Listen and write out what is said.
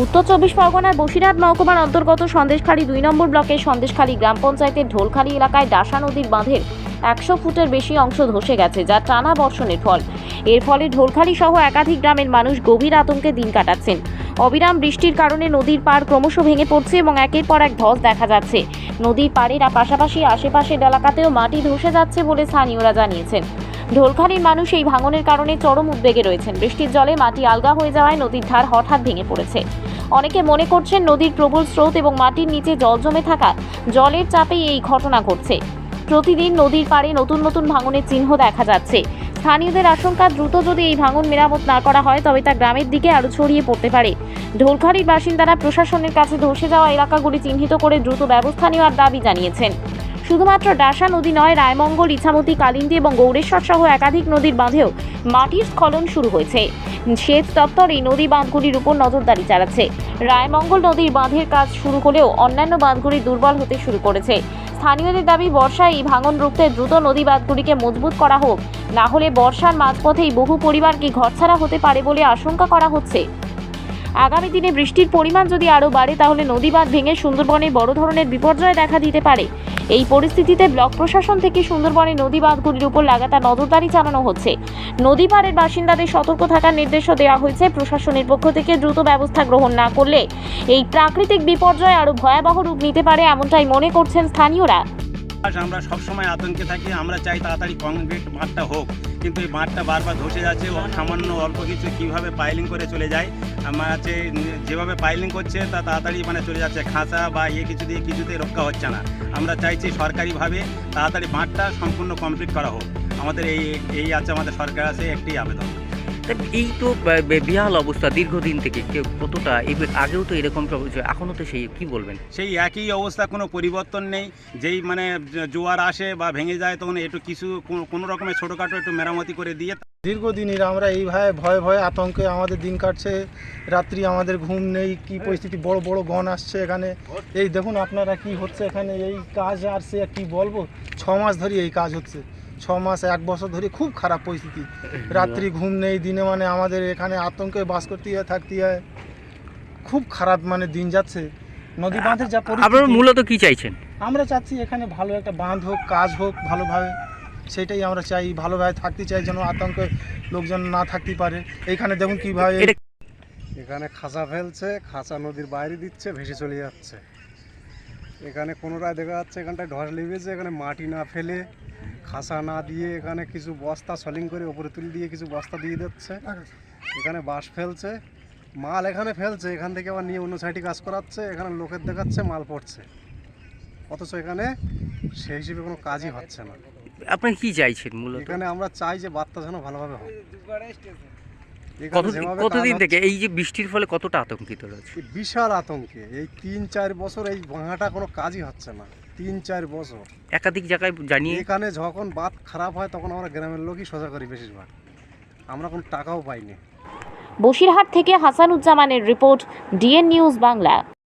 উত্তর চব্বিশ পরগনার বসিরহাট মহকুমার অন্তর্গত সন্দেশখালী দুই নম্বর ব্লকের সন্দেশখালী গ্রাম পঞ্চায়েতের ঢোলখালী এলাকায় ডাসা নদীর বাঁধের একশো ফুটের বেশি অংশ ধসে গেছে, যা টানা বর্ষণের ফল। এর ফলে ঢোলখালী সহ একাধিক গ্রামের মানুষ গভীর আতঙ্কে দিন কাটাচ্ছেন। অবিরাম বৃষ্টির কারণে নদীর পাড় ক্রমশ ভেঙে পড়ছে এবং একের পর এক ধস দেখা যাচ্ছে। নদীর পাড়ের পাশাপাশি আশেপাশের এলাকাতেও মাটি ধসে যাচ্ছে বলে স্থানীয়রা জানিয়েছেন। ঢোলখালীর মানুষ এই ভাঙনের কারণে চরম উদ্বেগে রয়েছেন। বৃষ্টির জলে মাটি আলগা হয়ে যাওয়ায় নদীর ধার হঠাৎ ভেঙে পড়েছে। অনেকে মনে করছেন নদীর প্রবল স্রোত এবং মাটির নিচে জল জমে থাকা জলের চাপেই এই ঘটনা ঘটছে। প্রতিদিন নদীর পাড়ে নতুন নতুন ভাঙনের চিহ্ন দেখা যাচ্ছে। স্থানীয়দের আশঙ্কা দ্রুত যদি এই ভাঙন মেরামত না করা হয়, তবে তা গ্রামের দিকে আরও ছড়িয়ে পড়তে পারে। ঢোলখালীর বাসিন্দারা প্রশাসনের কাছে ধসে যাওয়া এলাকাগুলি চিহ্নিত করে দ্রুত ব্যবস্থা নেওয়ার দাবি জানিয়েছেন। শুধুমাত্র ডাসা নদী নয়, রায়মঙ্গল, ইছামতি, কালিন্দী এবং গৌরেশ্বর সহ একাধিক নদীর বাঁধেও মাটির স্খলন শুরু হয়েছে। সেচ দপ্তর এই নদী বাঁধগুলির উপর নজরদারি চালাচ্ছে। রায়মঙ্গল নদীর বাঁধের কাজ শুরু হলেও অন্যান্য বাঁধগুলি দুর্বল হতে শুরু করেছে। স্থানীয়দের দাবি, বর্ষায় এই ভাঙন রুখতে দ্রুত নদী বাঁধগুলিকে মজবুত করা হোক। না হলে বর্ষার মাঝপথেই বহু পরিবারকে ঘরছাড়া হতে পারে বলে আশঙ্কা করা হচ্ছে। আগামী দিনে বৃষ্টির পরিমাণ যদি আরও বাড়ে, তাহলে নদী বাঁধ ভেঙে সুন্দরবনে বড় ধরনের বিপর্যয় দেখা দিতে পারে। এই পরিস্থিতিতে ব্লক প্রশাসন থেকে সুন্দরবনে নদী বাঁধগুলির উপর লাগাতার নজরদারি চালানো হচ্ছে। নদী পাড়ের বাসিন্দাদের সতর্ক থাকার নির্দেশও দেওয়া হয়েছে। প্রশাসনের পক্ষ থেকে দ্রুত ব্যবস্থা গ্রহণ না করলে এই প্রাকৃতিক বিপর্যয় আরও ভয়াবহ রূপ নিতে পারে এমনটাই মনে করছেন স্থানীয়রা। আমরা সবসময় আতঙ্কে থাকি, আমরা চাই তাড়াতাড়ি কংক্রিট মাঠটা হোক। কিন্তু এই মাঠটা বারবার ধসে যাচ্ছে সামান্য অল্প কিছু কীভাবে পাইলিং করে চলে যায়, আমার আছে যেভাবে পাইলিং করছে তা তাড়াতাড়ি মানে চলে যাচ্ছে, খাঁচা বা ইয়ে কিছু দিয়ে কিছুতেই রক্ষা হচ্ছে না। আমরা চাইছি সরকারিভাবে তাড়াতাড়ি মাঠটা সম্পূর্ণ কমপ্লিট করা হোক। আমাদের এই এই আছে আমাদের সরকার আছে, একটি আবেদন। এই তো বেহাল অবস্থা দীর্ঘদিন থেকে। কেউ কতটা এই আগেও তো এরকম সব হয়েছে, এখনও তো সেই কি বলবেন? সেই একই অবস্থা কোনো পরিবর্তন নেই। যেই মানে জোয়ার আসে বা ভেঙে যায় তখন একটু কিছু কোনো- কোনো রকমের ছোটোখাটো একটু মেরামতি করে দিয়ে দীর্ঘদিনের আমরা এইভাবে ভয়ে ভয়ে আতঙ্কে আমাদের দিন কাটছে। রাত্রি আমাদের ঘুম নেই কি পরিস্থিতি বড় বড় গণ আসছে এখানে। এই দেখুন আপনারা কি হচ্ছে এখানে এই কাজ আর সে কি বলব? ছ মাস ধরে এই কাজ হচ্ছে। ছ মাস এক বছর ধরে খুব খারাপ পরিস্থিতি। রাত্রি ঘুম নেই দিনে মানে আমাদের এখানে আতঙ্কে বাস করতে হয় থাকতে হয়। খুব খারাপ মানে দিন যাচ্ছে। নদী বাঁধের যা আপনারা পরিস্থিতি মূলত কি চাইছেন? আমরা চাচ্ছি এখানে ভালো একটা বাঁধ হোক কাজ হোক ভালোভাবে। সেটাই আমরা চাই ভালোভাবে থাকতে চাই যেন আতঙ্কে লোকজন না থাকতে পারে। এখানে দেখুন কীভাবে এখানে খাঁচা ফেলছে খাঁচা নদীর বাইরে দিচ্ছে ভেসে চলে যাচ্ছে। এখানে কোনোটায় দেখা যাচ্ছে এখানটায় ঢস লেগেছে এখানে মাটি না ফেলে খাঁচা না দিয়ে এখানে কিছু বস্তা সলিং করে ওপরে তুলে দিয়ে কিছু বস্তা দিয়ে দিচ্ছে। এখানে বাঁশ ফেলছে। মাল এখানে ফেলছে। এখান থেকে আবার নিয়ে অন্য সাইডে কাজ করাচ্ছে। এখানে লোকের দেখাচ্ছে মাল পড়ছে। অথচ এখানে সেই হিসেবে কোনো কাজই হচ্ছে না। আপনি কি চাইছেন মূলত? এখানে আমরা চাই যে বার্তা যেন ভালোভাবে এখানে কতদিন থেকে? এই যে বৃষ্টির ফলে কতটা আতঙ্কিত রয়েছে? বিশাল আতঙ্কে এই তিন চার বছর এই ভাঙাটা কোনো কাজই হচ্ছে না। তিন চার বছর। একাধিক জায়গায় জানিয়ে এখানে যখন বাদ খারাপ হয় তখন আমরা গ্রামের লোকই সোজা করি বেশিরভাগ। আমরা কোনো টাকাও পাইনি। বসিরহাট থেকে হাসানুজ্জামানের রিপোর্ট ডিএন নিউজ বাংলা।